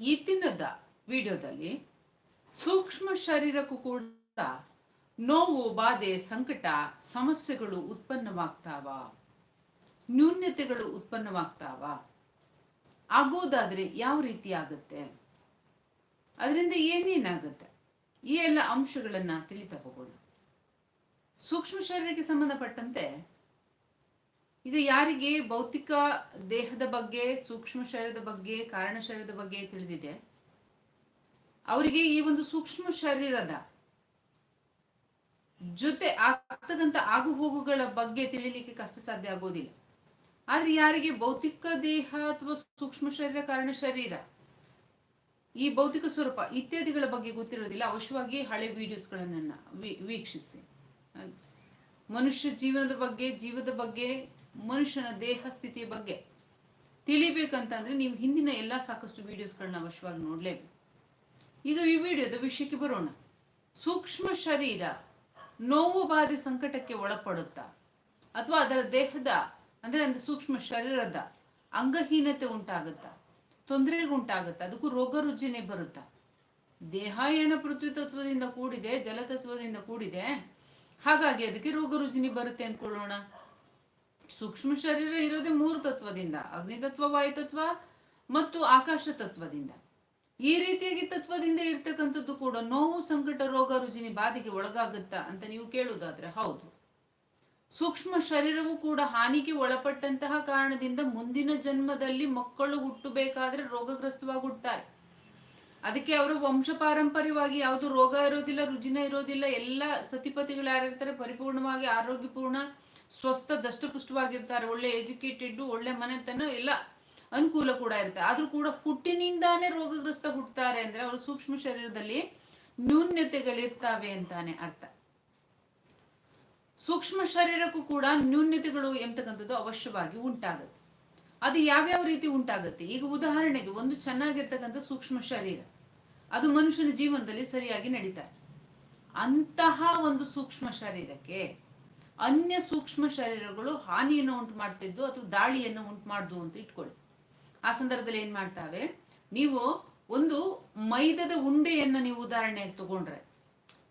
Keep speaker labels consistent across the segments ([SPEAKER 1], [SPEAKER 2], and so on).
[SPEAKER 1] ಈ ದಿನದ ವಿಡಿಯೋದಲ್ಲಿ ಸೂಕ್ಷ್ಮ ಶರೀರಕ್ಕೂ ಕೂಡ ನೋವು, ಬಾಧೆ, ಸಂಕಟ, ಸಮಸ್ಯೆಗಳು ಉತ್ಪನ್ನವಾಗ್ತಾವ. ನ್ಯೂನ್ಯತೆಗಳು ಉತ್ಪನ್ನವಾಗ್ತಾವ. ಆಗೋದಾದ್ರೆ ಯಾವ ರೀತಿ ಆಗುತ್ತೆ? ಅದರಿಂದ ಏನೇನಾಗುತ್ತೆ? ಈ ಎಲ್ಲ ಅಂಶಗಳನ್ನ ತಿಳಿತಾ ಹೋಗೋಣ ಸೂಕ್ಷ್ಮ ಶರೀರಕ್ಕೆ ಸಂಬಂಧಪಟ್ಟಂತೆ ಈಗ ಯಾರಿಗೆ ಭೌತಿಕ ದೇಹದ ಬಗ್ಗೆ, ಸೂಕ್ಷ್ಮ ಶರೀರದ ಬಗ್ಗೆ, ಕಾರಣ ಶರೀರದ ಬಗ್ಗೆ ತಿಳಿದಿದೆ, ಅವರಿಗೆ ಈ ಒಂದು ಸೂಕ್ಷ್ಮ ಶರೀರದ ಜೊತೆ ಆಗ್ತಕ್ಕಂಥ ಆಗು ಹೋಗುಗಳ ಬಗ್ಗೆ ತಿಳಿಲಿಕ್ಕೆ ಕಷ್ಟ ಸಾಧ್ಯ ಆಗೋದಿಲ್ಲ. ಆದ್ರೆ ಯಾರಿಗೆ ಭೌತಿಕ ದೇಹ ಅಥವಾ ಸೂಕ್ಷ್ಮ ಶರೀರ, ಕಾರಣ ಶರೀರ, ಈ ಭೌತಿಕ ಸ್ವರೂಪ ಇತ್ಯಾದಿಗಳ ಬಗ್ಗೆ ಗೊತ್ತಿರೋದಿಲ್ಲ, ಅವಶ್ಯವಾಗಿ ಹಳೆ ವಿಡಿಯೋಸ್ಗಳನ್ನ ವೀಕ್ಷಿಸಿ. ಮನುಷ್ಯ ಜೀವನದ ಬಗ್ಗೆ, ಜೀವದ ಬಗ್ಗೆ ಮನುಷ್ಯನ ದೇಹ ಸ್ಥಿತಿ ಬಗ್ಗೆ. ತಿಳಿಬೇಕಂತಂದ್ರೆ ನೀವು ಹಿಂದಿನ ಎಲ್ಲ ಸಾಕಷ್ಟು ವಿಡಿಯೋಸ್ಗಳನ್ನ ಅವಶ್ಯವಾಗಿ ನೋಡಲೇಬೇಕು. ಈಗ ಈ ವಿಡಿಯೋದ ವಿಷಯಕ್ಕೆ ಬರೋಣ. ಸೂಕ್ಷ್ಮ ಶರೀರ ನೋವು ಬಾಧೆ ಸಂಕಟಕ್ಕೆ ಒಳಪಡುತ್ತಾ? ಅಥವಾ ಅದರ ದೇಹದ, ಅಂದ್ರೆ ಅಂದ್ರೆ ಸೂಕ್ಷ್ಮ ಶರೀರದ ಅಂಗಹೀನತೆ ಉಂಟಾಗುತ್ತಾ? ತೊಂದರೆಗುಂಟಾಗುತ್ತಾ ಅದಕ್ಕೂ ರೋಗ ರುಜಿನೇ ಬರುತ್ತಾ? ದೇಹ ಏನ ಪೃಥ್ವಿ ತತ್ವದಿಂದ ಕೂಡಿದೆ ಜಲತತ್ವದಿಂದ ಕೂಡಿದೆ. ಹಾಗಾಗಿ ಅದಕ್ಕೆ ರೋಗ ರುಜಿನಿ ಬರುತ್ತೆ ಅನ್ಕೊಳ್ಳೋಣ ಸೂಕ್ಷ್ಮ ಶರೀರ ಇರೋದೇ ಮೂರು ತತ್ವದಿಂದ ಅಗ್ನಿತತ್ವ ವಾಯು ತತ್ವ ಮತ್ತು ಆಕಾಶ ತತ್ವದಿಂದ. ಈ ರೀತಿಯಾಗಿ ತತ್ವದಿಂದ ಇರ್ತಕ್ಕಂಥದ್ದು ಕೂಡ ನೋವು, ಸಂಕಟ, ರೋಗ, ರುಜಿನಿ ಬಾಧೆಗೆ ಒಳಗಾಗುತ್ತಾ ಅಂತ ನೀವು ಕೇಳುವುದಾದ್ರೆ ಹೌದು. ಸೂಕ್ಷ್ಮ ಶರೀರವು ಕೂಡ ಹಾನಿಗೆ ಒಳಪಟ್ಟಂತಹ ಕಾರಣದಿಂದ ಮುಂದಿನ ಜನ್ಮದಲ್ಲಿ ಮಕ್ಕಳು ಹುಟ್ಟಬೇಕಾದ್ರೆ ರೋಗಗ್ರಸ್ತವಾಗಿ ಹುಟ್ಟುತ್ತಾರೆ ಅದಕ್ಕೆ ಅವರು ವಂಶ ಪಾರಂಪರ್ಯವಾಗಿ ಯಾವುದು ರೋಗ ಇರೋದಿಲ್ಲ, ರುಜಿನ ಇರೋದಿಲ್ಲ, ಎಲ್ಲ ಸತಿಪತಿಗಳು ಯಾರಿರ್ತಾರೆ, ಪರಿಪೂರ್ಣವಾಗಿ ಆರೋಗ್ಯಪೂರ್ಣ ಸ್ವಸ್ಥ ದಷ್ಟಪುಷ್ಟವಾಗಿರ್ತಾರೆ ಒಳ್ಳೆ ಎಜುಕೇಟೆಡ್ ಒಳ್ಳೆ ಮನೆತನ ಎಲ್ಲ ಅನುಕೂಲ ಕೂಡ ಇರುತ್ತೆ. ಆದ್ರೂ ಕೂಡ ಹುಟ್ಟಿನಿಂದಾನೇ ರೋಗಗ್ರಸ್ತ ಹುಟ್ಟುತ್ತಾರೆ ಅಂದ್ರೆ ಅವರು ಸೂಕ್ಷ್ಮ ಶರೀರದಲ್ಲಿ ನ್ಯೂನ್ಯತೆಗಳಿರ್ತಾವೆ ಅಂತಾನೆ ಅರ್ಥ. ಸೂಕ್ಷ್ಮ ಶರೀರಕ್ಕೂ ಕೂಡ ನ್ಯೂನ್ಯತೆಗಳು ಎಂತಕ್ಕಂಥದ್ದು ಅವಶ್ಯವಾಗಿ ಉಂಟಾಗುತ್ತೆ. ಅದು ಯಾವ್ಯಾವ ರೀತಿ ಉಂಟಾಗುತ್ತೆ? ಈಗ ಉದಾಹರಣೆಗೆ ಒಂದು ಚೆನ್ನಾಗಿರ್ತಕ್ಕಂಥ ಸೂಕ್ಷ್ಮ ಶರೀರ. ಅದು ಮನುಷ್ಯನ ಜೀವನದಲ್ಲಿ ಸರಿಯಾಗಿ ನಡೀತಾರೆ ಅಂತಹ ಒಂದು ಸೂಕ್ಷ್ಮ ಶರೀರಕ್ಕೆ ಅನ್ಯ ಸೂಕ್ಷ್ಮ ಶರೀರಗಳು ಹಾನಿಯನ್ನು ಉಂಟು ಮಾಡ್ತಿದ್ದು ಅಥವಾ ದಾಳಿಯನ್ನು ಉಂಟು ಮಾಡ್ದು ಅಂತ ಇಟ್ಕೊಳ್ಳಿ. ಆ ಸಂದರ್ಭದಲ್ಲಿ ಏನ್ ಮಾಡ್ತಾವೆ? ನೀವು ಒಂದು ಮೈದದ ಉಂಡೆಯನ್ನ ನೀವು ಉದಾಹರಣೆಗೆ ತಗೊಂಡ್ರೆ,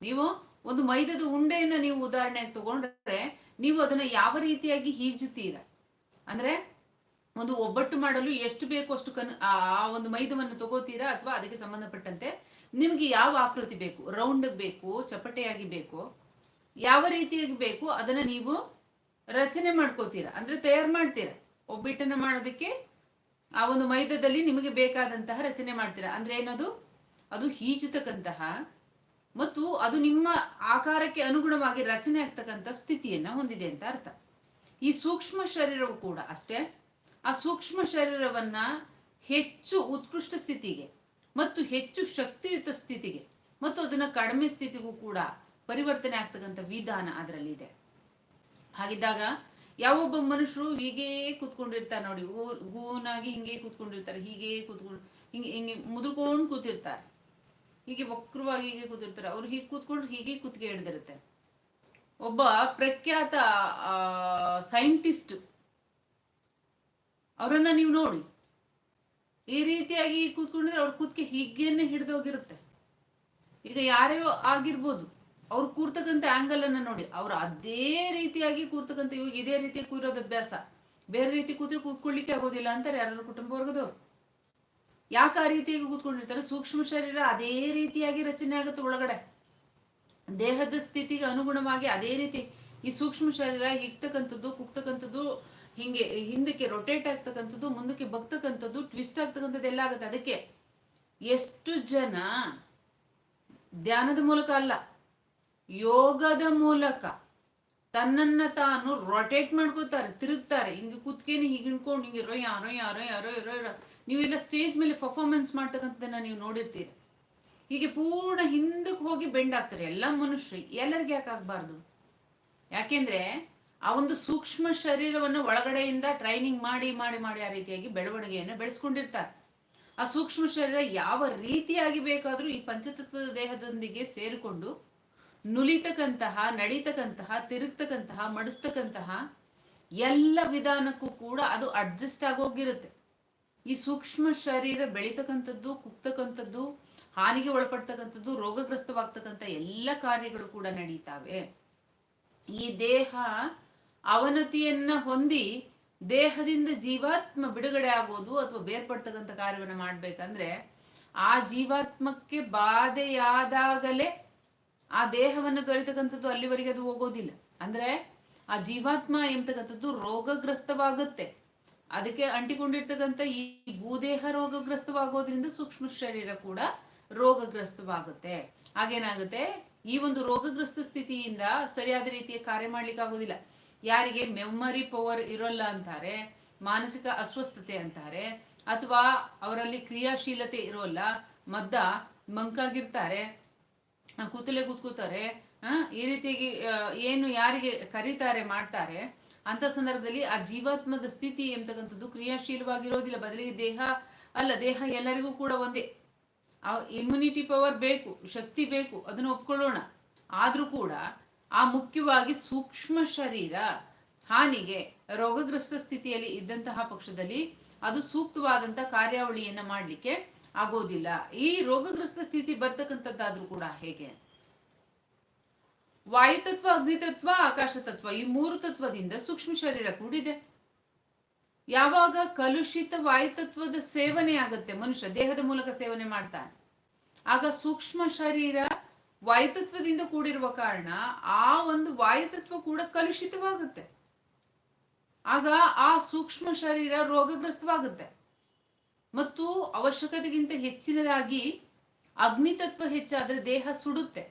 [SPEAKER 1] ನೀವು ಒಂದು ಮೈದದ ಉಂಡೆಯನ್ನ ನೀವು ಉದಾಹರಣೆಗೆ ತಗೊಂಡ್ರೆ ನೀವು ಅದನ್ನ ಯಾವ ರೀತಿಯಾಗಿ ಹೀಜುತ್ತೀರ? ಅಂದ್ರೆ ಒಂದು ಒಬ್ಬಟ್ಟು ಮಾಡಲು ಎಷ್ಟು ಬೇಕೋ ಅಷ್ಟು ಕನ್ ಆ ಒಂದು ಮೈದವನ್ನು ತಗೋತೀರಾ ಅಥವಾ ಅದಕ್ಕೆ ಸಂಬಂಧಪಟ್ಟಂತೆ ನಿಮ್ಗೆ ಯಾವ ಆಕೃತಿ ಬೇಕು? ರೌಂಡ್ ಬೇಕು, ಚಪ್ಪಟೆಯಾಗಿ ಬೇಕು? ಯಾವ ರೀತಿಯಾಗಿ ಬೇಕು ಅದನ್ನ ನೀವು ರಚನೆ ಮಾಡ್ಕೋತೀರ. ಅಂದ್ರೆ ತಯಾರು ಮಾಡ್ತೀರಾ. ಒಬ್ಬಿಟ್ಟನ್ನು ಮಾಡೋದಕ್ಕೆ ಆ ಒಂದು ಮೈದದಲ್ಲಿ ನಿಮಗೆ ಬೇಕಾದಂತಹ ರಚನೆ ಮಾಡ್ತೀರಾ. ಅಂದ್ರೆ ಏನದು? ಅದು ಹೀಜತಕ್ಕಂತಹ ಮತ್ತು ಅದು ನಿಮ್ಮ ಆಕಾರಕ್ಕೆ ಅನುಗುಣವಾಗಿ ರಚನೆ ಆಗ್ತಕ್ಕಂಥ ಸ್ಥಿತಿಯನ್ನ ಹೊಂದಿದೆ ಅಂತ ಅರ್ಥ. ಈ ಸೂಕ್ಷ್ಮ ಶರೀರವು ಕೂಡ ಅಷ್ಟೇ. ಆ ಸೂಕ್ಷ್ಮ ಶರೀರವನ್ನ ಹೆಚ್ಚು ಉತ್ಕೃಷ್ಟ ಸ್ಥಿತಿಗೆ ಮತ್ತು ಹೆಚ್ಚು ಶಕ್ತಿಯುತ ಸ್ಥಿತಿಗೆ ಮತ್ತು ಅದನ್ನ ಕಡಿಮೆ ಸ್ಥಿತಿಗೂ ಕೂಡ ಪರಿವರ್ತನೆ ಆಗ್ತಕ್ಕಂಥ ವಿಧಾನ ಅದರಲ್ಲಿ ಇದೆ. ಹಾಗಿದ್ದಾಗ ಯಾವೊಬ್ಬ ಮನುಷ್ಯರು ಹೀಗೆ ಕೂತ್ಕೊಂಡಿರ್ತಾರೆ ನೋಡಿ ಗೂನಾಗಿ ಹಿಂಗೆ ಕೂತ್ಕೊಂಡಿರ್ತಾರೆ, ಹೀಗೆ ಕೂತ್ಕೊಂಡು, ಹಿಂಗೆ ಹಿಂಗೆ ಮುದುಕೊಂಡು ಕೂತಿರ್ತಾರೆ. ಹೀಗೆ ವಕ್ರವಾಗಿ ಹೀಗೆ ಕೂತಿರ್ತಾರೆ. ಅವ್ರು ಹೀಗೆ ಕೂತ್ಕೊಂಡು ಹೀಗೆ ಕೂತ್ಗೆ ಹಿಡ್ದಿರುತ್ತೆ ಒಬ್ಬ ಪ್ರಖ್ಯಾತ ಸೈಂಟಿಸ್ಟ್, ಅವರನ್ನ ನೀವು ನೋಡಿ. ಈ ರೀತಿಯಾಗಿ ಕೂತ್ಕೊಂಡಿದ್ರೆ ಅವ್ರ ಕೂತ್ಕೆ ಹೀಗೇನೆ ಹಿಡಿದೋಗಿರುತ್ತೆ. ಈಗ ಯಾರೇ ಆಗಿರ್ಬೋದು ಅವ್ರು ಕೂರ್ತಕ್ಕಂಥ ಆಂಗಲ್ ಅನ್ನ ನೋಡಿ. ಅವ್ರು ಅದೇ ರೀತಿಯಾಗಿ ಕೂರ್ತಕ್ಕಂಥ ಇವಾಗ ಇದೇ ರೀತಿ ಕೂರೋದು ಅಭ್ಯಾಸ. ಬೇರೆ ರೀತಿ ಕೂತ್ರೆ ಕೂತ್ಕೊಳ್ಳಿಕ್ಕೆ ಆಗೋದಿಲ್ಲ ಅಂತಾರೆ ಯಾರು ಕುಟುಂಬ ವರ್ಗದವ್ರು. ಯಾಕೆ ಆ ರೀತಿಯಾಗಿ ಕೂತ್ಕೊಂಡಿರ್ತಾರೆ? ಸೂಕ್ಷ್ಮ ಶರೀರ ಅದೇ ರೀತಿಯಾಗಿ ರಚನೆ ಆಗುತ್ತೆ ಒಳಗಡೆ. ದೇಹದ ಸ್ಥಿತಿಗೆ ಅನುಗುಣವಾಗಿ ಅದೇ ರೀತಿ ಈ ಸೂಕ್ಷ್ಮ ಶರೀರ ಹಿಗ್ತಕ್ಕಂಥದ್ದು, ಕುಗ್ತಕ್ಕಂಥದ್ದು, ಹಿಂಗೆ ಹಿಂದಕ್ಕೆ ರೊಟೇಟ್ ಆಗ್ತಕ್ಕಂಥದ್ದು, ಮುಂದಕ್ಕೆ ಬಗ್ತಕ್ಕಂಥದ್ದು ಟ್ವಿಸ್ಟ್ ಆಗ್ತಕ್ಕಂಥದ್ದು ಎಲ್ಲ ಆಗುತ್ತೆ. ಅದಕ್ಕೆ ಎಷ್ಟು ಜನ ಧ್ಯಾನದ ಮೂಲಕ ಅಲ್ಲ ಯೋಗದ ಮೂಲಕ ತನ್ನನ್ನ ತಾನು ರೊಟೇಟ್ ಮಾಡ್ಕೋತಾರೆ, ತಿರುಗ್ತಾರೆ. ಹಿಂಗೆ ಕುತ್ಕೇನೆ ಹೀಗೆ ಹಿಡ್ಕೊಂಡು ಹಿಂಗೆ ಯಾರೋ ಯಾರೋ ಯಾರೋ ಇರೋ ಇರೋ ನೀವೆಲ್ಲ ಸ್ಟೇಜ್ ಮೇಲೆ ಪರ್ಫಾರ್ಮೆನ್ಸ್ ಮಾಡ್ತಕ್ಕಂಥದ್ದನ್ನ ನೀವು ನೋಡಿರ್ತೀರಿ. ಹೀಗೆ ಪೂರ್ಣ ಹಿಂದಕ್ಕೆ ಹೋಗಿ ಬೆಂಡ್ ಆಗ್ತಾರೆ ಎಲ್ಲ ಮನುಷ್ಯರು. ಎಲ್ಲರಿಗೆ ಯಾಕೆ ಆಗಬಾರ್ದು? ಯಾಕೆಂದ್ರೆ ಆ ಒಂದು ಸೂಕ್ಷ್ಮ ಶರೀರವನ್ನು ಒಳಗಡೆಯಿಂದ ಟ್ರೈನಿಂಗ್ ಮಾಡಿ ಮಾಡಿ ಮಾಡಿ ಆ ರೀತಿಯಾಗಿ ಬೆಳವಣಿಗೆಯನ್ನು ಬೆಳೆಸ್ಕೊಂಡಿರ್ತಾರೆ. ಆ ಸೂಕ್ಷ್ಮ ಶರೀರ ಯಾವ ರೀತಿಯಾಗಿ ಬೇಕಾದರೂ ಈ ಪಂಚತತ್ವದ ದೇಹದೊಂದಿಗೆ ಸೇರಿಕೊಂಡು ನುಲಿತಕ್ಕಂತಹ, ನಡೀತಕ್ಕಂತಹ, ತಿರುಗ್ತಕ್ಕಂತಹ, ಮಡಿಸ್ತಕ್ಕಂತಹ ಎಲ್ಲ ವಿಧಾನಕ್ಕೂ ಕೂಡ ಅದು ಅಡ್ಜಸ್ಟ್ ಆಗೋಗಿರುತ್ತೆ ಈ ಸೂಕ್ಷ್ಮ ಶರೀರ ಬೆಳೀತಕ್ಕಂಥದ್ದು, ಕುಗ್ತಕ್ಕಂಥದ್ದು, ಹಾನಿಗೆ ಒಳಪಡ್ತಕ್ಕಂಥದ್ದು, ರೋಗಗ್ರಸ್ತವಾಗ್ತಕ್ಕಂಥ ಎಲ್ಲ ಕಾರ್ಯಗಳು ಕೂಡ ನಡೀತಾವೆ. ಈ ದೇಹ ಅವನತಿಯನ್ನ ಹೊಂದಿ ದೇಹದಿಂದ ಜೀವಾತ್ಮ ಬಿಡುಗಡೆ ಆಗೋದು ಅಥವಾ ಬೇರ್ಪಡ್ತಕ್ಕಂಥ ಕಾರ್ಯವನ್ನು ಮಾಡ್ಬೇಕಂದ್ರೆ ಆ ಜೀವಾತ್ಮಕ್ಕೆ ಬಾಧೆಯಾದಾಗಲೇ ಆ ದೇಹವನ್ನು ತೊರೆತಕ್ಕಂಥದ್ದು ಅಲ್ಲಿವರೆಗೆ ಅದು ಹೋಗೋದಿಲ್ಲ. ಅಂದ್ರೆ ಆ ಜೀವಾತ್ಮ ಎಂಬತಕ್ಕಂಥದ್ದು ರೋಗಗ್ರಸ್ತವಾಗುತ್ತೆ. ಅದಕ್ಕೆ ಅಂಟಿಕೊಂಡಿರ್ತಕ್ಕಂಥ ಈ ಭೂದೇಹ ರೋಗಗ್ರಸ್ತವಾಗೋದ್ರಿಂದ ಸೂಕ್ಷ್ಮ ಶರೀರ ಕೂಡ ರೋಗಗ್ರಸ್ತವಾಗುತ್ತೆ. ಹಾಗೇನಾಗುತ್ತೆ? ಈ ಒಂದು ರೋಗಗ್ರಸ್ತ ಸ್ಥಿತಿಯಿಂದ ಸರಿಯಾದ ರೀತಿಯ ಕಾರ್ಯ ಮಾಡ್ಲಿಕ್ಕೆ ಆಗೋದಿಲ್ಲ ಯಾರಿಗೆ ಮೆಮರಿ ಪವರ್ ಇರೋಲ್ಲ ಅಂತಾರೆ, ಮಾನಸಿಕ ಅಸ್ವಸ್ಥತೆ ಅಂತಾರೆ, ಅಥವಾ ಅವರಲ್ಲಿ ಕ್ರಿಯಾಶೀಲತೆ ಇರೋಲ್ಲ, ಮದ್ದ, ಮಂಕಾಗಿರ್ತಾರೆ ಕೂತಲೇ ಕೂತ್ಕೋತಾರೆ ಈ ರೀತಿಯಾಗಿ ಏನು ಯಾರಿಗೆ ಕರೀತಾರೆ, ಮಾಡ್ತಾರೆ, ಅಂತ ಸಂದರ್ಭದಲ್ಲಿ ಆ ಜೀವಾತ್ಮದ ಸ್ಥಿತಿ ಎಂತಕ್ಕಂಥದ್ದು ಕ್ರಿಯಾಶೀಲವಾಗಿರೋದಿಲ್ಲ. ಬದಲಿಗೆ ದೇಹ ಅಲ್ಲ, ದೇಹ ಎಲ್ಲರಿಗೂ ಕೂಡ ಒಂದೇ. ಆ ಇಮ್ಯುನಿಟಿ ಪವರ್ ಬೇಕು, ಶಕ್ತಿ ಬೇಕು, ಅದನ್ನು ಒಪ್ಕೊಳ್ಳೋಣ. ಆದ್ರೂ ಕೂಡ ಆ ಮುಖ್ಯವಾಗಿ ಸೂಕ್ಷ್ಮ ಶರೀರ ಹಾನಿಗೆ ರೋಗಗ್ರಸ್ತ ಸ್ಥಿತಿಯಲ್ಲಿ ಇದ್ದಂತಹ ಪಕ್ಷದಲ್ಲಿ ಅದು ಸೂಕ್ತವಾದಂಥ ಕಾರ್ಯಾವಳಿಯನ್ನು ಮಾಡಲಿಕ್ಕೆ ಆಗೋದಿಲ್ಲ. ಈ ರೋಗಗ್ರಸ್ತ ಸ್ಥಿತಿ ಬರ್ತಕ್ಕಂಥದ್ದಾದ್ರೂ ಕೂಡ ಹೇಗೆ? ವಾಯುತತ್ವ, ಅಗ್ನಿತತ್ವ ಆಕಾಶ ತತ್ವ ಈ ಮೂರು ತತ್ವದಿಂದ ಸೂಕ್ಷ್ಮ ಶರೀರ ಕೂಡಿದೆ. ಯಾವಾಗ ಕಲುಷಿತ ವಾಯುತತ್ವದ ಸೇವನೆ ಆಗುತ್ತೆ, ಮನುಷ್ಯ ದೇಹದ ಮೂಲಕ ಸೇವನೆ ಮಾಡ್ತಾನೆ. ಆಗ ಸೂಕ್ಷ್ಮ ಶರೀರ ವಾಯುತತ್ವದಿಂದ ಕೂಡಿರುವ ಕಾರಣ ಆ ಒಂದು ವಾಯುತತ್ವ ಕೂಡ ಕಲುಷಿತವಾಗುತ್ತೆ. ಆಗ ಆ ಸೂಕ್ಷ್ಮ ಶರೀರ ರೋಗಗ್ರಸ್ತವಾಗುತ್ತೆ. ಮತ್ತು ಅವಶ್ಯಕತೆಗಿಂತ ಹೆಚ್ಚಿನದಾಗಿ ಅಗ್ನಿತತ್ವ ಹೆಚ್ಚಾದ್ರೆ ದೇಹ ಸುಡುತ್ತೆ.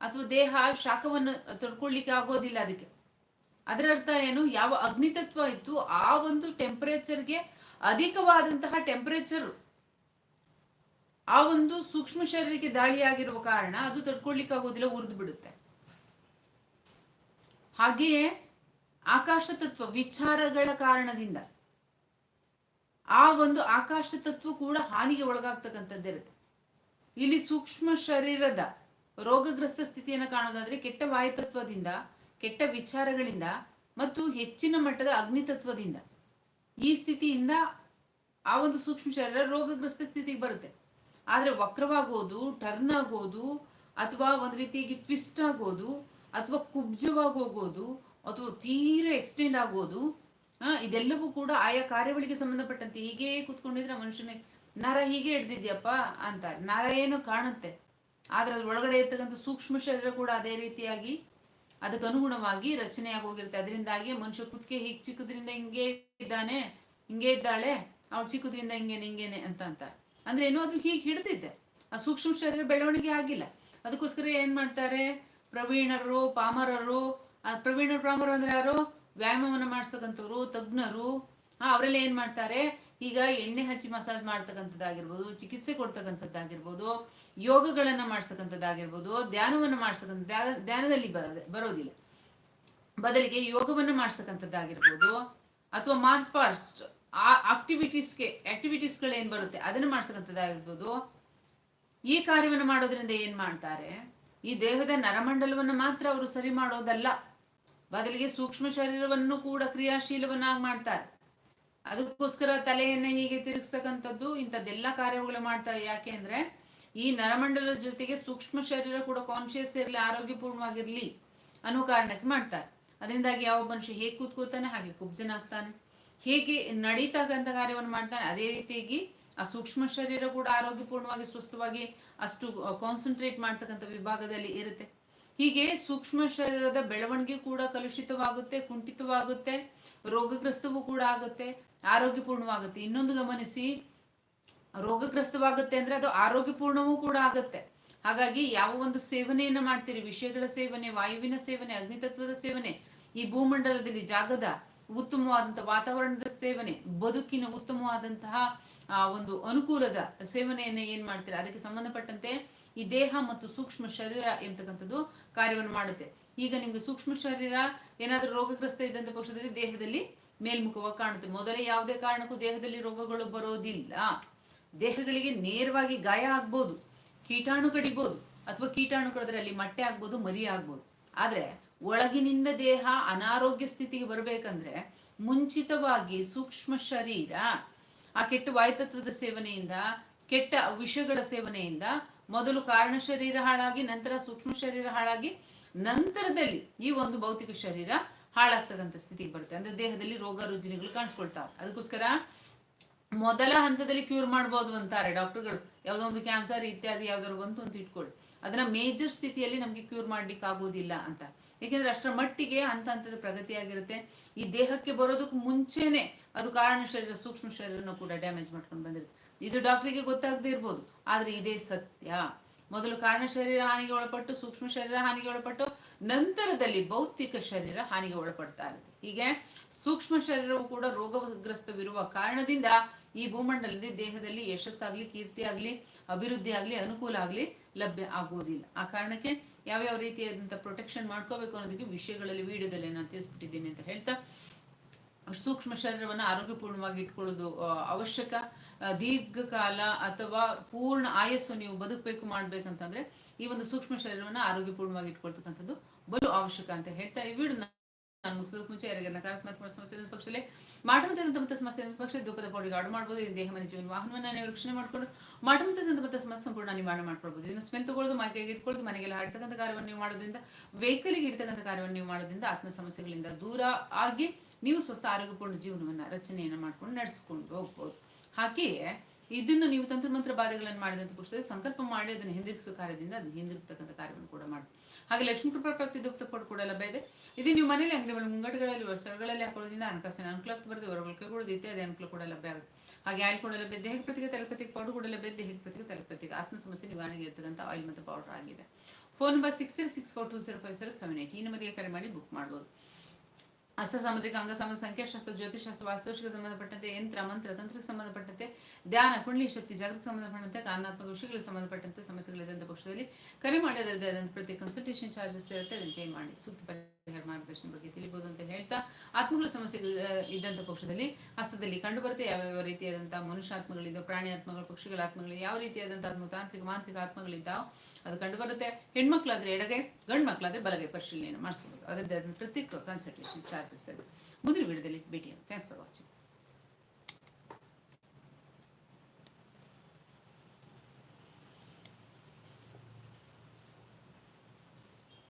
[SPEAKER 1] ಅಥವಾ ದೇಹ ಶಾಖವನ್ನು ತಡ್ಕೊಳ್ಳಿಕ್ಕೆ ಆಗೋದಿಲ್ಲ ಅದಕ್ಕೆ. ಅದರ ಅರ್ಥ ಏನು? ಯಾವ ಅಗ್ನಿತತ್ವ ಇತ್ತು, ಆ ಒಂದು ಟೆಂಪರೇಚರ್ಗೆ ಅಧಿಕವಾದಂತಹ ಟೆಂಪರೇಚರ್ ಆ ಒಂದು ಸೂಕ್ಷ್ಮ ಶರೀರಕ್ಕೆ ದಾಳಿಯಾಗಿರುವ ಕಾರಣ ಅದು ತಡ್ಕೊಳ್ಳಿಕ್ಕೆ ಆಗೋದಿಲ್ಲ, ಉರಿದು ಬಿಡುತ್ತೆ. ಹಾಗೆಯೇ ಆಕಾಶ ತತ್ವ ವಿಚಾರಗಳ ಕಾರಣದಿಂದ ಆ ಒಂದು ಆಕಾಶ ತತ್ವ ಕೂಡ ಹಾನಿಗೆ ಒಳಗಾಗ್ತಕ್ಕಂಥದ್ದಿರುತ್ತೆ ಇಲ್ಲಿ ಸೂಕ್ಷ್ಮ ಶರೀರದ ರೋಗಗ್ರಸ್ತ ಸ್ಥಿತಿಯನ್ನು ಕಾಣೋದಾದ್ರೆ ಕೆಟ್ಟ ವಾಯುತತ್ವದಿಂದ ಕೆಟ್ಟ ವಿಚಾರಗಳಿಂದ ಮತ್ತು ಹೆಚ್ಚಿನ ಮಟ್ಟದ ಅಗ್ನಿತತ್ವದಿಂದ ಈ ಸ್ಥಿತಿಯಿಂದ ಆ ಒಂದು ಸೂಕ್ಷ್ಮ ಶರೀರ ರೋಗಗ್ರಸ್ತ ಸ್ಥಿತಿಗೆ ಬರುತ್ತೆ. ಆದರೆ ವಕ್ರವಾಗೋದು, ಟರ್ನ್ ಆಗೋದು, ಅಥವಾ ಒಂದು ರೀತಿಯಾಗಿ ಟ್ವಿಸ್ಟ್ ಆಗೋದು, ಅಥವಾ ಕುಬ್ಜವಾಗಿ ಹೋಗೋದು, ಅಥವಾ ತೀರ ಎಕ್ಸ್ಟೆಂಡ್ ಆಗೋದು ಇದೆಲ್ಲವೂ ಕೂಡ ಆಯಾ ಕಾರ್ಯಗಳಿಗೆ ಸಂಬಂಧಪಟ್ಟಂತೆ ಹೀಗೆ ಕೂತ್ಕೊಂಡಿದ್ರೆ ಮನುಷ್ಯನೇ, ನರ ಹೀಗೆ ಹಿಡ್ದಿದ್ಯಪ್ಪ ಅಂತ. ನರ ಏನು ಕಾಣುತ್ತೆ. ಆದ್ರೆ ಅದ್ರ ಒಳಗಡೆ ಇರ್ತಕ್ಕಂಥ ಸೂಕ್ಷ್ಮ ಶರೀರ ಕೂಡ ಅದೇ ರೀತಿಯಾಗಿ ಅದಕ್ಕೆ ಅನುಗುಣವಾಗಿ ರಚನೆ ಆಗೋಗಿರುತ್ತೆ. ಅದರಿಂದಾಗಿ ಮನುಷ್ಯ ಕುತ್ತಿಗೆ ಹೀಗೆ ಚಿಕ್ಕದ್ರಿಂದ ಹಿಂಗೆ ಇದ್ದಾನೆ, ಹಿಂಗೆ ಇದ್ದಾಳೆ, ಅವ್ಳು ಚಿಕ್ಕದ್ರಿಂದ ಹಿಂಗೇನೆ ಹಿಂಗೇನೆ ಅಂತ ಅಂತ. ಅಂದ್ರೆ ಏನೋ ಅದು ಹೀಗೆ ಹಿಡ್ದಿದ್ದೆ. ಆ ಸೂಕ್ಷ್ಮ ಶರೀರ ಬೆಳವಣಿಗೆ ಆಗಿಲ್ಲ. ಅದಕ್ಕೋಸ್ಕರ ಏನ್ ಮಾಡ್ತಾರೆ? ಪ್ರವೀಣರು, ಪಾಮರರು ಪ್ರವೀಣರು ಪಾಮರರು ಅಂದ್ರೆ ಯಾರು? ವ್ಯಾಯಾಮವನ್ನ ಮಾಡಿಸ್ತಕ್ಕಂಥವ್ರು ತಜ್ಞರು ಅವರೆಲ್ಲ ಏನ್ ಮಾಡ್ತಾರೆ? ಈಗ ಎಣ್ಣೆ ಹಚ್ಚಿ ಮಸಾಜ್ ಮಾಡ್ತಕ್ಕಂಥದ್ದಾಗಿರ್ಬೋದು, ಚಿಕಿತ್ಸೆ ಕೊಡ್ತಕ್ಕಂಥದ್ದಾಗಿರ್ಬೋದು, ಯೋಗಗಳನ್ನ ಮಾಡಿಸ್ತಕ್ಕಂಥದ್ದಾಗಿರ್ಬೋದು ಧ್ಯಾನವನ್ನ ಮಾಡಿಸ್ತಕ್ಕಂಥ ಧ್ಯಾನದಲ್ಲಿ ಬರ- ಬರೋದಿಲ್ಲ. ಬದಲಿಗೆ ಯೋಗವನ್ನ ಮಾಡಿಸ್ತಕ್ಕಂಥದ್ದಾಗಿರ್ಬೋದು ಅಥವಾ ಮಾರ್ಕ್ ಪಾಸ್ಟ್ ಆ, ಆಕ್ಟಿವಿಟೀಸ್ಗೆ, ಆಕ್ಟಿವಿಟೀಸ್ಗಳು ಏನ್ ಬರುತ್ತೆ, ಅದನ್ನ ಮಾಡಿಸ್ತಕ್ಕಂಥದ್ದಾಗಿರ್ಬೋದು ಈ ಕಾರ್ಯವನ್ನು ಮಾಡೋದ್ರಿಂದ ಏನ್ ಮಾಡ್ತಾರೆ? ಈ ದೇಹದ ನರಮಂಡಲವನ್ನು ಮಾತ್ರ ಅವರು ಸರಿ ಮಾಡೋದಲ್ಲ. ಬದಲಿಗೆ ಸೂಕ್ಷ್ಮ ಶರೀರವನ್ನು ಕೂಡ ಕ್ರಿಯಾಶೀಲವನ್ನಾಗಿ ಮಾಡ್ತಾರೆ. ಅದಕ್ಕೋಸ್ಕರ ತಲೆಯನ್ನ ಹೀಗೆ ತಿರುಗಿಸ್ತಕ್ಕಂಥದ್ದು ಇಂಥದ್ದೆಲ್ಲ ಕಾರ್ಯಗಳು ಮಾಡ್ತಾರೆ. ಯಾಕೆ ಅಂದ್ರೆ ಈ ನರಮಂಡಲದ ಜೊತೆಗೆ ಸೂಕ್ಷ್ಮ ಶರೀರ ಕೂಡ ಕಾನ್ಶಿಯಸ್ ಇರಲಿ, ಆರೋಗ್ಯಪೂರ್ಣವಾಗಿರ್ಲಿ ಅನ್ನೋ ಕಾರಣಕ್ಕೆ ಮಾಡ್ತಾರೆ. ಅದರಿಂದಾಗಿ ಯಾವ ಮನುಷ್ಯ ಹೇಗೆ ಕೂತ್ಕೋತಾನೆ ಹಾಗೆ ಕುಬ್ಜನಾಗ್ತಾನೆ. ಹೇಗೆ ನಡೀತಕ್ಕಂಥ ಕಾರ್ಯವನ್ನು ಮಾಡ್ತಾನೆ, ಅದೇ ರೀತಿಯಾಗಿ ಆ ಸೂಕ್ಷ್ಮ ಶರೀರ ಕೂಡ ಆರೋಗ್ಯಪೂರ್ಣವಾಗಿ, ಸ್ವಸ್ಥವಾಗಿ ಅಷ್ಟು ಕಾನ್ಸಂಟ್ರೇಟ್ ಮಾಡ್ತಕ್ಕಂಥ ವಿಭಾಗದಲ್ಲಿ ಇರುತ್ತೆ. ಹೀಗೆ ಸೂಕ್ಷ್ಮ ಶರೀರದ ಬೆಳವಣಿಗೆ ಕೂಡ ಕಲುಷಿತವಾಗುತ್ತೆ, ಕುಂಠಿತವಾಗುತ್ತೆ, ರೋಗಗ್ರಸ್ತವೂ ಕೂಡ ಆಗುತ್ತೆ, ಆರೋಗ್ಯಪೂರ್ಣವಾಗುತ್ತೆ. ಇನ್ನೊಂದು ಗಮನಿಸಿ, ರೋಗಗ್ರಸ್ತವಾಗುತ್ತೆ ಅಂದ್ರೆ ಅದು ಆರೋಗ್ಯಪೂರ್ಣವೂ ಕೂಡ ಆಗುತ್ತೆ. ಹಾಗಾಗಿ ಯಾವ ಒಂದು ಸೇವನೆಯನ್ನ ಮಾಡ್ತೀರಿ, ವಿಷಯಗಳ ಸೇವನೆ, ವಾಯುವಿನ ಸೇವನೆ, ಅಗ್ನಿತತ್ವದ ಸೇವನೆ, ಈ ಭೂಮಂಡಲದಲ್ಲಿ ಜಾಗದ ಉತ್ತಮವಾದಂತಹ ವಾತಾವರಣದ ಸೇವನೆ, ಬದುಕಿನ ಉತ್ತಮವಾದಂತಹ, ಆ, ಒಂದು ಅನುಕೂಲದ ಸೇವನೆಯನ್ನ ಏನ್ ಮಾಡ್ತೀರಾ? ಅದಕ್ಕೆ ಸಂಬಂಧಪಟ್ಟಂತೆ ಈ ದೇಹ ಮತ್ತು ಸೂಕ್ಷ್ಮ ಶರೀರ ಎಂತಕ್ಕಂಥದ್ದು ಕಾರ್ಯವನ್ನು ಮಾಡುತ್ತೆ. ಈಗ ನಿಮ್ಗೆ ಸೂಕ್ಷ್ಮ ಶರೀರ ಏನಾದ್ರೂ ರೋಗಗ್ರಸ್ತ ಇದ್ದಂತ ಪಕ್ಷದಲ್ಲಿ ದೇಹದಲ್ಲಿ ಮೇಲ್ಮುಖವಾಗಿ ಕಾಣುತ್ತೆ. ಮೊದಲೇ ಯಾವುದೇ ಕಾರಣಕ್ಕೂ ದೇಹದಲ್ಲಿ ರೋಗಗಳು ಬರೋದಿಲ್ಲ. ದೇಹಗಳಿಗೆ ನೇರವಾಗಿ ಗಾಯ ಆಗ್ಬೋದು, ಕೀಟಾಣು ಕಡಿಬೋದು, ಅಥವಾ ಕೀಟಾಣು ಕಡಿದ್ರಲ್ಲಿ ಮೊಟ್ಟೆ ಆಗ್ಬೋದು, ಮರಿ ಆಗ್ಬೋದು. ಆದ್ರೆ ಒಳಗಿನಿಂದ ದೇಹ ಅನಾರೋಗ್ಯ ಸ್ಥಿತಿಗೆ ಬರಬೇಕಂದ್ರೆ ಮುಂಚಿತವಾಗಿ ಸೂಕ್ಷ್ಮ ಶರೀರ, ಆ ಕೆಟ್ಟ ವಾಯುತತ್ವದ ಸೇವನೆಯಿಂದ, ಕೆಟ್ಟ ವಿಷಗಳ ಸೇವನೆಯಿಂದ ಮೊದಲು ಕಾರಣ ಶರೀರ ಹಾಳಾಗಿ, ನಂತರ ಸೂಕ್ಷ್ಮ ಶರೀರ ಹಾಳಾಗಿ, ನಂತರದಲ್ಲಿ ಈ ಒಂದು ಭೌತಿಕ ಶರೀರ ಹಾಳಾಗ್ತಕ್ಕಂಥ ಸ್ಥಿತಿಗೆ ಬರುತ್ತೆ. ಅಂದ್ರೆ ದೇಹದಲ್ಲಿ ರೋಗ ರುಜಿನಗಳು ಕಾಣಿಸ್ಕೊಳ್ತಾವೆ. ಅದಕ್ಕೋಸ್ಕರ ಮೊದಲ ಹಂತದಲ್ಲಿ ಕ್ಯೂರ್ ಮಾಡ್ಬೋದು ಅಂತಾರೆ ಡಾಕ್ಟರ್ಗಳು. ಯಾವುದೋ ಒಂದು ಕ್ಯಾನ್ಸರ್ ಇತ್ಯಾದಿ ಯಾವ್ದಾದ್ರು ಬಂತು ಅಂತ ಇಟ್ಕೊಳ್ಳಿ. ಅದನ್ನ ಮೇಜರ್ ಸ್ಥಿತಿಯಲ್ಲಿ ನಮಗೆ ಕ್ಯೂರ್ ಮಾಡ್ಲಿಕ್ಕೆ ಆಗೋದಿಲ್ಲ ಅಂತ. ಏಕೆಂದ್ರೆ ಅಷ್ಟರ ಮಟ್ಟಿಗೆ ಹಂತ ಹಂತದ ಪ್ರಗತಿಯಾಗಿರುತ್ತೆ ಈ ದೇಹಕ್ಕೆ ಬರೋದಕ್ಕೆ ಮುಂಚೆನೆ ಅದು ಕಾರಣ ಶರೀರ, ಸೂಕ್ಷ್ಮ ಶರೀರನ ಕೂಡ ಡ್ಯಾಮೇಜ್ ಮಾಡ್ಕೊಂಡು ಬಂದಿರುತ್ತೆ. ಇದು ಡಾಕ್ಟ್ರಿಗೆ ಗೊತ್ತಾಗದೇ ಇರ್ಬೋದು. ಆದ್ರೆ ಇದೇ ಸತ್ಯ. ಮೊದಲು ಕಾರಣ ಶರೀರ ಹಾನಿಗೆ ಒಳಪಟ್ಟು, ಸೂಕ್ಷ್ಮ ಶರೀರ ಹಾನಿಗೆ ಒಳಪಟ್ಟು, ನಂತರದಲ್ಲಿ ಭೌತಿಕ ಶರೀರ ಹಾನಿಗೆ ಒಳಪಡ್ತಾ ಇರುತ್ತೆ. ಹೀಗೆ ಸೂಕ್ಷ್ಮ ಶರೀರವು ಕೂಡ ರೋಗಗ್ರಸ್ತವಿರುವ ಕಾರಣದಿಂದ ಈ ಭೂಮಂಡಲದಲ್ಲಿ ದೇಹದಲ್ಲಿ ಯಶಸ್ಸಾಗ್ಲಿ ಕೀರ್ತಿ ಆಗ್ಲಿ ಅಭಿವೃದ್ಧಿ ಆಗ್ಲಿ, ಅನುಕೂಲ ಆಗ್ಲಿ ಲಭ್ಯ ಆಗುವುದಿಲ್ಲ ಆ ಕಾರಣಕ್ಕೆ ಯಾವ್ಯಾವ ರೀತಿಯಾದಂಥ ಪ್ರೊಟೆಕ್ಷನ್ ಮಾಡ್ಕೋಬೇಕು ಅನ್ನೋದಕ್ಕೆ ವಿಷಯಗಳಲ್ಲಿ ವಿಡಿಯೋದಲ್ಲಿ ನಾನು ತಿಳಿಸ್ಬಿಟ್ಟಿದ್ದೀನಿ ಅಂತ ಹೇಳ್ತಾ ಸೂಕ್ಷ್ಮ ಶರೀರವನ್ನು ಆರೋಗ್ಯಪೂರ್ಣವಾಗಿ ಇಟ್ಕೊಳ್ಳೋದು ಅವಶ್ಯಕ. ದೀರ್ಘಕಾಲ ಅಥವಾ ಪೂರ್ಣ ಆಯಸ್ಸು ನೀವು ಬದುಕಬೇಕು ಮಾಡ್ಬೇಕಂತಂದ್ರೆ ಈ ಒಂದು ಸೂಕ್ಷ್ಮ ಶರೀರವನ್ನು ಆರೋಗ್ಯಪೂರ್ಣವಾಗಿ ಇಟ್ಕೊಳ್ತಕ್ಕಂಥದ್ದು ಬಲು ಅವಶ್ಯಕ ಅಂತ ಹೇಳ್ತಾ ಈ ನಾನು ಮುಗಿಸೋದಕ್ಕೆ ಮುಂಚೆ ಯಾರಿಗೆ ನಕಾರಾತ್ಮಕ ಸಮಸ್ಯೆ ಪಕ್ಷದಲ್ಲಿ ಮಾಟಮತದಂತ ಮತ್ತೆ ಸಮಸ್ಯೆ ಇದ್ದ ಪಕ್ಷ ಧೂಪದ ಪೌಡಿಗೆ ಆರ್ಡರ್ ಮಾಡ್ಬೋದು ದೇಹ ಮನೆ ಜೀವನ ವಾಹನವನ್ನು ನೀವು ರಕ್ಷಣೆ ಮಾಡ್ಕೊಂಡು ಮಾಟಮತದಂತ ಮತ್ತೆ ಸಮಸ್ಯೆ ಸಂಪೂರ್ಣ ನಿವಾರಣೆ ಮಾಡ್ಕೊಳ್ಬೋದು. ಇನ್ನು ಸ್ಮೆಲ್ ತಗೊಳ್ಳೋದು ಮೈಕೈಗೆ ಇಟ್ಕೊಳ್ಳೋದು, ಮನೆಗೆಲ್ಲ ಹಾಡ್ತಕ್ಕಂಥ ಕಾರ್ಯವನ್ನು ನೀವು ಮಾಡೋದ್ರಿಂದ ವೆಹಿಕಲ್ಗೆ ಇಡ್ತಕ್ಕಂಥ ಕಾರ್ಯವನ್ನು ನೀವು ಮಾಡೋದ್ರಿಂದ ಆತ್ಮ ಸಮಸ್ಯೆಗಳಿಂದ ದೂರ ಆಗಿ ನೀವು ಸ್ವಸ್ಥ, ಆರೋಗ್ಯಪೂರ್ಣ ಜೀವನವನ್ನ, ರಚನೆಯನ್ನು ಮಾಡ್ಕೊಂಡು ನಡೆಸ್ಕೊಂಡು ಹೋಗ್ಬೋದು. ಹಾಗೆಯೇ ಇದನ್ನು ನೀವು ತಂತ್ರಮಂತ್ರ ಬಾಧೆಗಳನ್ನು ಮಾಡಿದಂಥ ಪುಸ್ತಕ ಸಂಕಲ್ಪ ಮಾಡಿ ಅದನ್ನು ಹಿಂದಿರುಗಿಸೋ ಕಾರ್ಯದಿಂದ ಅದು ಹಿಂದಿರುಗ್ತಕ್ಕಂಥ ಕಾರ್ಯವನ್ನು ಕೂಡ ಮಾಡಿ ಹಾಗೆ ಲಕ್ಷ್ಮೀ ಕೃಪಾ ಪ್ರಾಪ್ತಿ ದುಪ್ತ ಕೂಡ ಲಭ್ಯ ಇದೆ. ಇದು ನೀವು ಮನೇಲಿ ಅಂಗಡಿಗಳು ಮುಂಗಡಗಳಲ್ಲಿ ಸ್ಥಳಗಳಲ್ಲಿ ಹಾಕೊಳ್ಳೋದ್ರಿಂದ ಹಣಕಾಸಿನ ಅನುಕೂಲ ಬರ್ತದೆ ಹೊರಗಳಿಗೆ ಕೊಡೋದು ಇತ್ಯಾದಿ ಅನುಕೂಲ ಕೂಡ ಲಭ್ಯ ಆಗುತ್ತೆ. ಹಾಗೆ ಆಯಿಲ್ ಕೂಡ ಲಭ್ಯ ದೇಹಕ್ಕೆ ಪ್ರತಿಗೆ ತಲೆಪತಿಗೆ ಪೌಡರ್ ಕೂಡ ಲಭ್ಯ ದೇಹಕ್ಕೆ ಪ್ರತಿಗೆ ತಲೆಪತಿಗೆ ಆತ್ಮ ಸಮಸ್ಯೆ ನಿವಾರಣೆಗೆ ಇರ್ತಕ್ಕಂಥ ಆಯಿಲ್ ಮತ್ತು ಪೌಡರ್ ಆಗಿದೆ. Phone number six three six four two zero five zero seven eight ಈ ನಂಬರ್ಗೆ ಕರೆ ಮಾಡಿ ಬುಕ್ ಮಾಡ್ಬೋದು. ಹಸ್ತ ಸಾಮುದ್ರಿಕ ಅಂಗ ಸಮ ಸಂಖ್ಯಾಶಾಸ್ತ್ರ ಜ್ಯೋತಿಷಾಸ್ತ್ರ ವಾಸ್ತುಶಿಗೆ ಸಂಬಂಧಪಟ್ಟಂತೆ ಯಂತ್ರ ಮಂತ್ರ ತಂತ್ರಕ್ಕೆ ಸಂಬಂಧಪಟ್ಟಂತೆ ಧ್ಯಾನ, ಕುಂಡಲಿ ಶಕ್ತಿ, ಜಾಗೃತಿ ಸಂಬಂಧಪಟ್ಟಂತೆ ಕಾರಣಾತ್ಮಕ ವಿಷಯಗಳಿಗೆ ಸಂಬಂಧಪಟ್ಟಂತೆ ಸಮಸ್ಯೆಗಳಿದ್ದಂಥ ಪಕ್ಷದಲ್ಲಿ ಕರೆ ಮಾಡಿ ಪ್ರತಿ ಕನ್ಸಲ್ಟೇಷನ್ ಚಾರ್ಜಸ್ ಇರುತ್ತೆ, ಅದನ್ನು ಪೇ ಮಾಡಿ. ಸೂಕ್ತ ಮಾರ್ಗದರ್ಶನ ಬಗ್ಗೆ ತಿಳಿಬಹುದು ಅಂತ ಹೇಳ್ತಾ, ಆತ್ಮಗಳ ಸಮಸ್ಯೆಗಳು ಇದ್ದಂಥ ಪಕ್ಷದಲ್ಲಿ, ಹಸ್ತದಲ್ಲಿ ಕಂಡು ಬರುತ್ತೆ ಯಾವ್ಯಾವ ರೀತಿಯಾದಂಥ ಮನುಷ್ಯಾತ್ಮಗಳಿದ್ದಾವೆ ಪ್ರಾಣಿ ಆತ್ಮಗಳು ಪಕ್ಷಿಗಳ ಆತ್ಮಗಳು, ಯಾವ ರೀತಿಯಾದಂಥ ಆತ್ಮ, ತಾಂತ್ರಿಕ, ಮಾಂತ್ರಿಕ ಆತ್ಮಗಳಿದ್ದಾವೆ, ಅದು ಕಂಡು ಬರುತ್ತೆ. ಹೆಣ್ಮಕ್ಳಾದ್ರೆ ಎಡಗೆ ಗಂಡು ಮಕ್ಕಳಾದ್ರೆ ಬಲಗೆ ಪರಿಶೀಲನೆ ಮಾಡಿಸ್ಕೊಬೋದು. ಅದರದ್ದೇ ಆದ ಪ್ರತ್ಯೇಕ ಕನ್ಸಲ್ಟೇಷನ್ ಚಾರ್ಜಸ್ ಅದು ಮುಂದಿನ ವಿಡಿಯೋದಲ್ಲಿ ಭೇಟಿ ಥ್ಯಾಂಕ್ಸ್ ಫಾರ್ ವಾಚಿಂಗ್